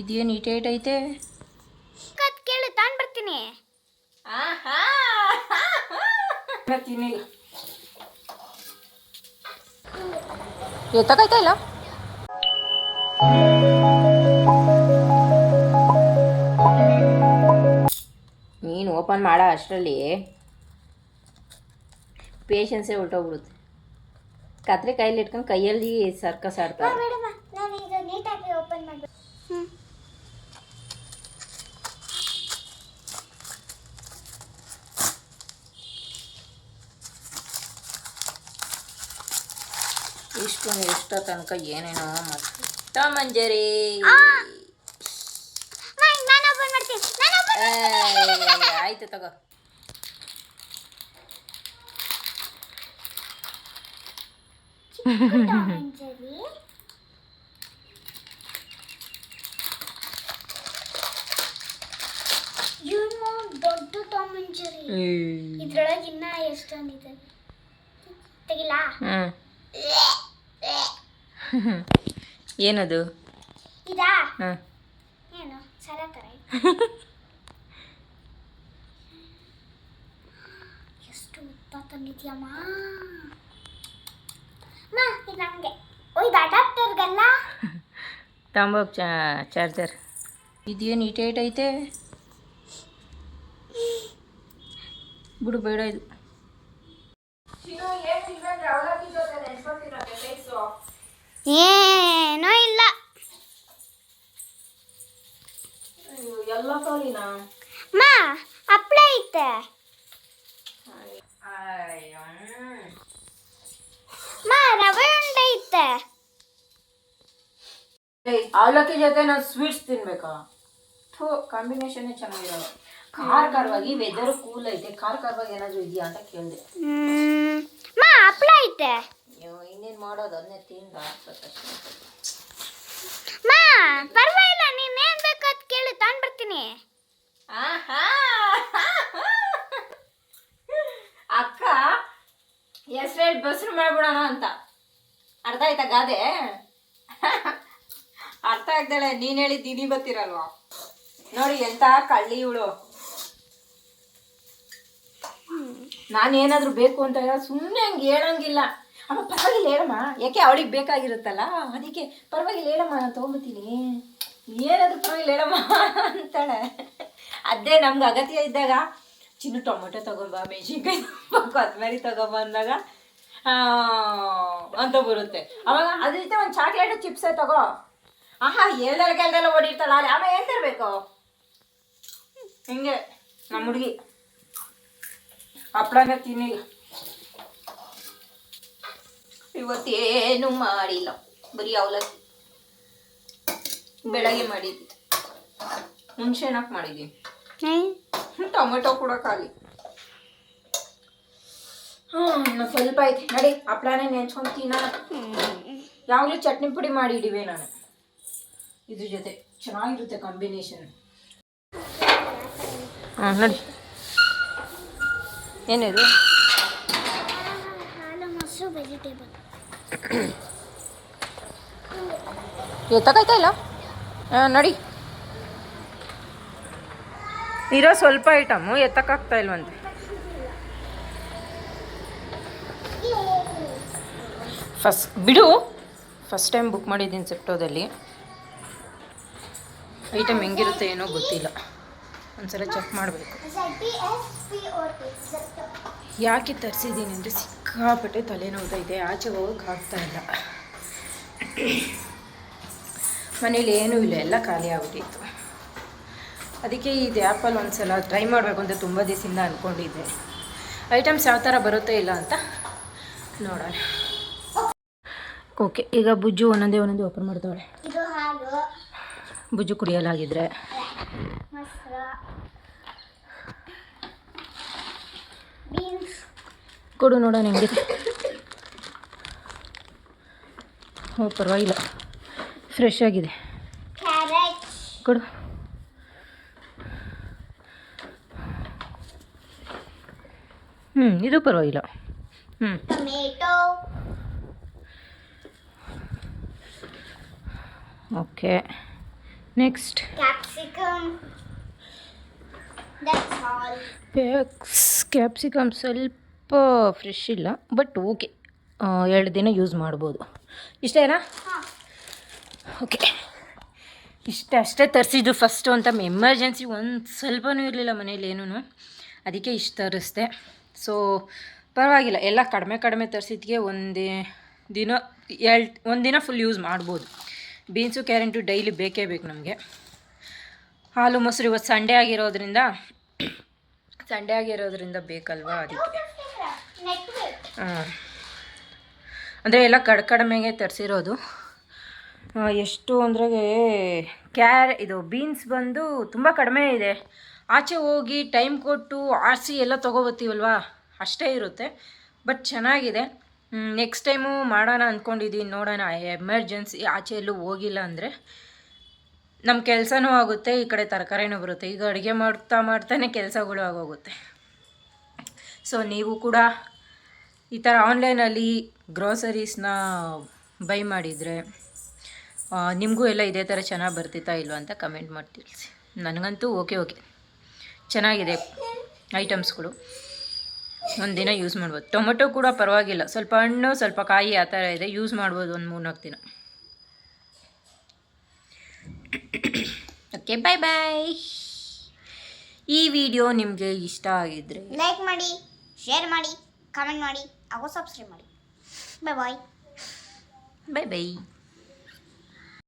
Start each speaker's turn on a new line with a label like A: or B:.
A: ಇದೇನು ಇಟ ಐತೆ?
B: ಕತ್ ಕೇಳಿ ತಾನ್ ಬರ್ತೀನಿ.
A: ಬರ್ತೀನಿ. ಎತ್ತಕಾಯ್ತಾ ಇಲ್ಲ? ನೀನು ಓಪನ್ ಮಾಡೋ ಅಷ್ಟರಲ್ಲಿ. ಪೇಷನ್ಸೇ ಹೊರ್ಟೋಗ್ಬಿಡುತ್ತೆ ಕತ್ರೆ ಕೈಯಲ್ಲಿ ಇಟ್ಕೊಂಡು ಕೈಯಲ್ಲಿ ಸರ್ಕಸ್ ಆಡ್ತಾರೆ
B: ಓಪನ್
A: ಇಷ್ಟು ಎಷ್ಟೋ ತನಕ ಏನೇನೋ ಮತ್ತೆ ಮಂಜರಿ. ಆಯ್ತು ತಗೋ.
B: ದೊಡ್ಡ ಟಾಮ್ ಮಂಜರಿ. ಇದ್ರೊಳಗೆ ಇನ್ನ ಎಷ್ಟೊಂದಿದೆ ತೆಗಿಲಾ?
A: ಏನದು.
B: ಎಷ್ಟು ತಂದಿದ್ಯಮ್ಮ
A: ಚಾರ್ಜರ್. ಇದೇನು ಇಟೈಟ್ ಐತೆ? ಬಿಡು ಬೇಡ ಇದು.
B: ಏನೋ ಇಲ್ಲ.
A: ಎಲ್ಲ ಕಾಲಿನ
B: ಅಮ್ಮ ಹಪ್ಳ ಐತೆ. ಮಾ ರವೆ ಉಂಡೆ ಐತೆ.
A: ಅವಲಕ್ಕಿ ಜೊತೆ ನಾನು ಸ್ವೀಟ್ಸ್ ತಿನ್ಬೇಕಾ? ಥೂ ಕಾಂಬಿನೇಷನ್ ಚೆನ್ನಾಗಿರಲ್ಲ ಖಾರ ಖಾರವಾಗಿ ವೆದರ್ ಕೂಲ್ ಐತೆ. ಖಾರ ಖಾರವಾಗಿ ಏನಾದರೂ ಇದೆಯಾ ಅಂತ ಕೇಳಿದೆ.
B: ಮಾ ಅಮ್ಮ ಹಪ್ಳ
A: ಇನ್ನೇನು ಮಾಡೋದು? ಅದನ್ನೇ ತಿಂದ
B: ಅಮ್ಮ ಪರವಾಗಿಲ್ಲ ನೀನ್ ಏನ್ ಬೇಕು ಅದ್ ಕೇಳು ತಗೊಂಡ್ ಬರ್ತೀನಿ.
A: ಅಕ್ಕ ಹೆಸ್ರೇಳಿ ಬಸ್ರು ಮಾಡ್ಬಿಡೋಣ ಅಂತ. ಅರ್ಥ ಆಯ್ತಾ ಗಾದೆ? ಅರ್ಥ ಆಗ್ದಾಳೆ ನೀನ್ ಹೇಳಿ ದಿನಿ ಬತ್ತಿರಲ್ವಾ ನೋಡಿ ಎಂತ ಕಳ್ಳಿ ಇವಳು ನಾನು ಏನಾದರೂ ಬೇಕು ಅಂತ ಹೇಳ ಸುಮ್ಮನೆ ಹಂಗೆ ಹೇಳಂಗಿಲ್ಲ. ಅಮ್ಮ, ಪರವಾಗಿಲ್ಲ ಹೇಳಮ್ಮ. ಯಾಕೆ ಅವಳಿಗೆ ಬೇಕಾಗಿರುತ್ತಲ್ಲ? ಅದಕ್ಕೆ ಪರವಾಗಿಲ್ಲ ಹೇಳಮ್ಮ, ನಾನು ತೊಗೊಂಬತ್ತೀನಿ ಏನಾದರೂ ಪರವಾಗಿಲ್ಲ ಹೇಳಮ್ಮ ಅಂತಾಳೆ. ಅದೇ ನಮ್ಗೆ ಅಗತ್ಯ ಇದ್ದಾಗ ಚಿನ್ನು ಟೊಮೊಟೊ ತೊಗೊಂಬ, ಮೆಣಸಿನ್ಕಾಯಿ ಕೊತ್ತಂಬರಿ ತೊಗೊಂಬ ಅಂದಾಗ ಅಂತ ಬರುತ್ತೆ. ಅವಾಗ ಅದ್ರ ಜೊತೆ ಒಂದು ಚಾಕ್ಲೇಟ್ ಚಿಪ್ಸೇ ತಗೋ. ಆಹಾ ಎಲ್ಲರ ಕೆಲ್ದೆಲ್ಲ ಓಡಿರ್ತಾಳ. ಅಲ್ಲಿ ಆಮೇಲೆ ಏನು ತರಬೇಕು? ಹಿಂಗೆ ನಮ್ಮ ಹುಡುಗಿ. ಹಪ್ಳನ ತಿನ್ನಿ ಇವತ್ತೇನು ಮಾಡಿಲ್ಲ. ಬರೀ ಅವಲಕ್ಕಿ ಬೆಳಗ್ಗೆ ಮಾಡಿದ್ವಿ. ಹುಣಸೆ ಹಣ್ಣಾಕ್ ಹ್ಞೂ ಟೊಮೆಟೊ ಕೂಡ ಖಾಲಿ. ಹ್ಞೂ ಇನ್ನು ಸ್ವಲ್ಪ ಐತೆ. ನಡಿ ಹಪ್ಳಾನೇ ನೆಂಚ್ಕೊಂಡು ತಿನ್ನೋಣ. ಯಾವಾಗಲೂ ಚಟ್ನಿ ಪುಡಿ ಮಾಡಿ ಇಡಿವೆ ನಾನು. ಇದ್ರ ಜೊತೆ ಚೆನ್ನಾಗಿರುತ್ತೆ ಕಾಂಬಿನೇಷನ್ ಹಾಂ ನೋಡಿ. ಏನಿದು?
B: ಹಾಲು ಮೊಸರು ವೆಜಿಟೇಬಲ್
A: ಎತ್ತಕಾಯ್ತಾ ಇಲ್ಲ? ಹಾಂ ನೋಡಿ. ಇರೋ ಸ್ವಲ್ಪ ಐಟಮು ಎತ್ತಕ್ಕಾಗ್ತಾ ಇಲ್ವಂತೆ. ಫಸ್ಟ್ ಬಿಡು. ಫಸ್ಟ್ ಟೈಮ್ ಬುಕ್ ಮಾಡಿದ್ದೀನಿ ಸೆಪ್ಟೋದಲ್ಲಿ. ಐಟಮ್ ಹೆಂಗಿರುತ್ತೆ ಏನೋ ಗೊತ್ತಿಲ್ಲ. ಒಂದ್ಸಲ ಚೆಕ್ ಮಾಡಬೇಕು. ಯಾಕೆ ತರಿಸಿದ್ದೀನಿ ಅಂದರೆ ಸಿಕ್ಕಾಪಟ್ಟೆ ಇದೆ ಆಚೆ ಹೋಗೋಕೆ ಆಗ್ತಾ ಇಲ್ಲ. ಮನೇಲಿ ಏನೂ ಇಲ್ಲ ಎಲ್ಲ ಖಾಲಿ ಆಗ್ಬಿಟ್ಟಿತ್ತು. ಅದಕ್ಕೆ ಇದು ಆ್ಯಪಲ್ಲಿ ಒಂದು ಸಲ ಟ್ರೈ ಮಾಡಬೇಕು ಅಂತ ತುಂಬ ದಿವಸದಿಂದ ಅಂದ್ಕೊಂಡಿದ್ದೆ ಐಟಮ್ಸ್ ಯಾವ ಥರ ಬರುತ್ತೋ ಇಲ್ಲ ಅಂತ ನೋಡೋಣ. ಓಕೆ ಈಗ ಬುಜ್ಜು ಒಂದೊಂದೇ ಒಂದೊಂದೇ ಓಪನ್ ಮಾಡ್ತಾಳೆ ಬುಜ್ಜು ಕುಡಿಯಲಾಗಿದ್ರೆ.
B: ಬೀನ್ಸ್.
A: ಕೊಡು ನೋಡೋಣ ಹೆಂಗಿದೆ ಹ್ಞೂ ಪರವಾಗಿಲ್ಲ. ಫ್ರೆಶ್ ಆಗಿದೆ. ಕೊಡು. ಹ್ಞೂ ಇದು ಪರವಾಗಿಲ್ಲ. ಹ್ಞೂ ಓಕೆ. ನೆಕ್ಸ್ಟ್
B: ಕ್ಯಾಪ್ಸಿಕಮ್ ದಟ್ಸ್
A: ಸ್ವಲ್ಪ ಫ್ರೆಶ್ ಇಲ್ಲ ಬಟ್ ಓಕೆ ಎರಡು ದಿನ ಯೂಸ್ ಮಾಡ್ಬೋದು. ಇಷ್ಟೇನಾ? ಓಕೆ ಇಷ್ಟ ಅಷ್ಟೇ ತರಿಸಿದ್ದು ಫಸ್ಟು ಅಂತ ಎಮರ್ಜೆನ್ಸಿ ಒಂದು ಸ್ವಲ್ಪನೂ ಇರಲಿಲ್ಲ ಮನೇಲಿ ಏನೂ ಅದಕ್ಕೆ ಇಷ್ಟು ತರಿಸ್ದೆ. ಸೊ ಪರವಾಗಿಲ್ಲ, ಎಲ್ಲ ಕಡಿಮೆ ಕಡಿಮೆ ತರಿಸಿದ್ಗೆ ಒಂದೇ ದಿನ, ಎರಡು, ಒಂದು ದಿನ ಫುಲ್ ಯೂಸ್ ಮಾಡ್ಬೋದು. ಬೀನ್ಸು, ಕ್ಯಾರೆಂಟು ಡೈಲಿ ಬೇಕೇ ಬೇಕು ನಮಗೆ. ಹಾಲು, ಮೊಸರು ಇವತ್ತು ಸಂಡೇ ಆಗಿರೋದ್ರಿಂದ ಸಂಡೇ ಆಗಿರೋದ್ರಿಂದ ಬೇಕಲ್ವಾ ಅದಕ್ಕೆ. ಹಾಂ ಅಂದರೆ ಎಲ್ಲ ಕಡ್ ಕಡಿಮೆಗೆ ತರಿಸಿರೋದು. ಎಷ್ಟು ಅಂದರೆ ಕ್ಯಾರ್ ಇದು ಬೀನ್ಸ್ ಬಂದು ತುಂಬ ಕಡಿಮೆ ಇದೆ. ಆಚೆ ಹೋಗಿ ಟೈಮ್ ಕೊಟ್ಟು ಆರಿಸಿ ಎಲ್ಲ ತೊಗೊಬತ್ತೀವಲ್ವಾ? ಅಷ್ಟೇ ಇರುತ್ತೆ. ಬಟ್ ಚೆನ್ನಾಗಿದೆ. ನೆಕ್ಸ್ಟ್ ಟೈಮು ಮಾಡೋಣ ಅಂದ್ಕೊಂಡಿದ್ದೀನಿ ನೋಡೋಣ. ಎಮರ್ಜೆನ್ಸಿ ಆಚೆ ಎಲ್ಲೂ ಹೋಗಿಲ್ಲ ಅಂದರೆ ನಮ್ಮ ಕೆಲಸನೂ ಆಗುತ್ತೆ, ಈ ಕಡೆ ತರಕಾರಿನೂ ಬರುತ್ತೆ. ಈಗ ಅಡುಗೆ ಮಾಡ್ತಾ ಮಾಡ್ತಾನೆ ಕೆಲಸಗಳು ಆಗೋಗುತ್ತೆ. ಸೊ ನೀವು ಕೂಡ ಈ ಥರ ಆನ್ಲೈನಲ್ಲಿ ಗ್ರೋಸರೀಸ್ನ ಬೈ ಮಾಡಿದರೆ ನಿಮಗೂ ಎಲ್ಲ ಇದೇ ಥರ ಚೆನ್ನಾಗಿ ಬರ್ತಿತ್ತಾ ಇಲ್ವಾ ಅಂತ ಕಮೆಂಟ್ ಮಾಡಿ ನನಗಂತೂ ಓಕೆ ಓಕೆ ಚೆನ್ನಾಗಿದೆ ಐಟಮ್ಸ್ಗಳು ಒಂದು ದಿನ ಯೂಸ್ ಮಾಡ್ಬೋದು. ಟೊಮೆಟೊ ಕೂಡ ಪರವಾಗಿಲ್ಲ. ಸ್ವಲ್ಪ ಹಣ್ಣು, ಸ್ವಲ್ಪ ಕಾಯಿ ಆ ಥರ ಇದೆ ಯೂಸ್ ಮಾಡ್ಬೋದು ಒಂದು ಮೂರ್ನಾಲ್ಕು ದಿನ. ಓಕೆ ಬಾಯ್ ಬಾಯ್ ಈ ವಿಡಿಯೋ ನಿಮಗೆ ಇಷ್ಟ ಆಗಿದ್ರೆ
B: ಲೈಕ್ ಮಾಡಿ ಶೇರ್ ಮಾಡಿ ಕಾಮೆಂಟ್ ಮಾಡಿ. ಹಾಗೂ ಸಬ್ಸ್ಕ್ರೈಬ್ ಮಾಡಿ ಬಾಯ್ ಬಾಯ್
A: ಬಾಯ್ ಬಾಯ್